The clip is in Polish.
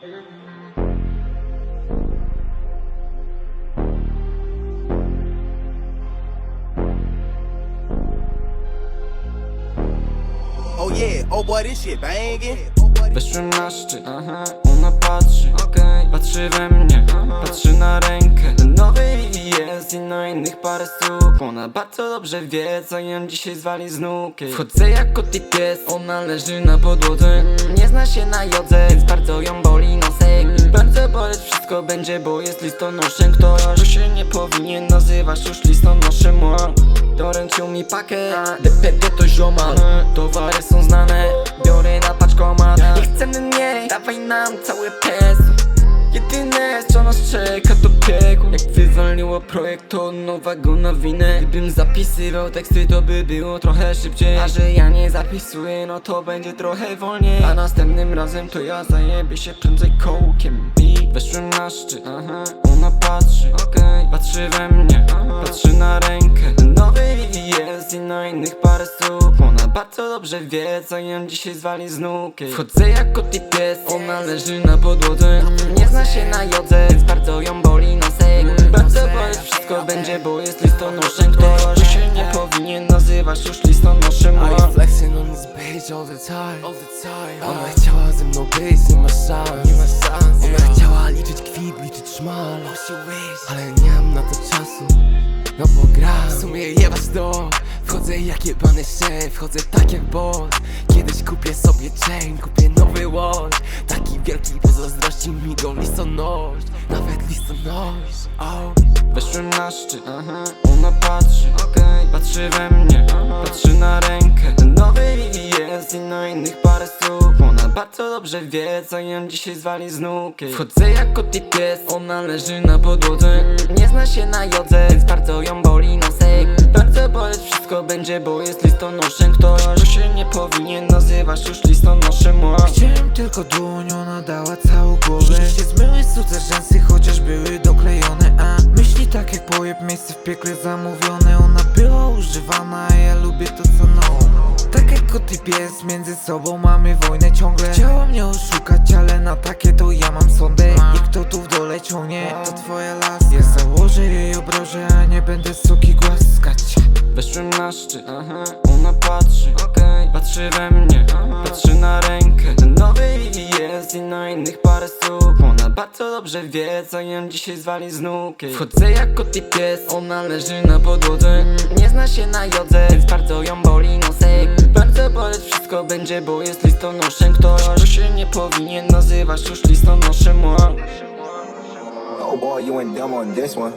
Oh yeah, oh boy, this shit na ona patrzy, okej. Patrzy we mnie, patrzy na rękę. Nowy jest i na innych parę stóp. Ona bardzo dobrze wie, co ją dzisiaj zwali z nóg Wchodzę jak kot i pies, ona leży na podłodze. Nie zna się na jodze, więc bardzo ją boli nosek. Bardzo boleć wszystko będzie, bo jest listonoszem Ktoś, kto się nie powinien nazywać już listonoszem. Doręczył mi pakiet, DPD to ziomal. Towary są znane, biorę na paczkomat. Nie chcemy mniej, dawaj nam cały peso Jedyne nas czeka to piekło Jak wywaliło projekt to nowego nowinę. Gdybym zapisywał teksty to by było trochę szybciej. A że ja nie zapisuję no to będzie trochę wolniej. A następnym razem to ja zajebię się prędzej kołkiem. I weszłem na szczyt, aha, ona patrzy, okej. Patrzy we mnie, bardzo dobrze wie co ją dzisiaj zwali z nóg Wchodzę jak kot i pies, ona leży na podłodze. Nie zna się na jodze, więc bardzo ją boli nosek. Bardzo boleć wszystko będzie, bo jest listonoszem. Ktoś, kto się nie powinien nazywać już listonoszem. I flexing on this bitch all the time, all the time. Ona chciała ze mną być, nie ma szans, nie ma szans. Ona chciała liczyć kwit, liczyć szmal, ale nie mam na to czasu. No bo gram, w sumie jebać to Wchodzę jak jebany szef, wchodzę tak jak boss Kiedyś kupię sobie chain, kupię nowy watch Taki wielki, bo mi go listonosz. Nawet listonosz, oh Weszłem na szczyt, aha, ona patrzy, okej. Patrzy we mnie, patrzy na rękę. Ten Nowy jest i na innych parę stóp. Ona bardzo dobrze wie, co ją dzisiaj zwali z nóg Wchodzę jak kot i pies, ona leży na podłodze. Nie zna się na jodze, więc bardzo ją boli wszystko będzie, bo jest listonoszem Ktoś, kto się nie powinien nazywać już listonoszem o. Chciałem tylko dłoń, ona dała całą głowę. Się zmyły cudze rzęsy, chociaż były doklejone A myśli tak jak pojeb, miejsce w piekle zamówione. Ona była używana, a ja lubię to co no. Tak jak kot i pies, między sobą mamy wojnę ciągle. Chciała mnie oszukać, ale na takie to ja mam sądę. I kto tu w dole ciągnie, to twoja laska. Ja założę jej obroże, a nie będę suki głaskać Szczyt, aha, ona patrzy, okej. Patrzy we mnie, patrzy na rękę. Ten Nowy jest i na innych parę stóp. Ona bardzo dobrze wie, co ją dzisiaj zwali z nóg Wchodzę jak kot i pies, ona leży na podłodze. Nie zna się na jodze, więc bardzo ją boli nosek. Bardzo boleć wszystko będzie, bo jest listonoszem. Ktoś, kto się nie powinien nazywać już listonoszem. Oh boy, you ain't dumb on this one.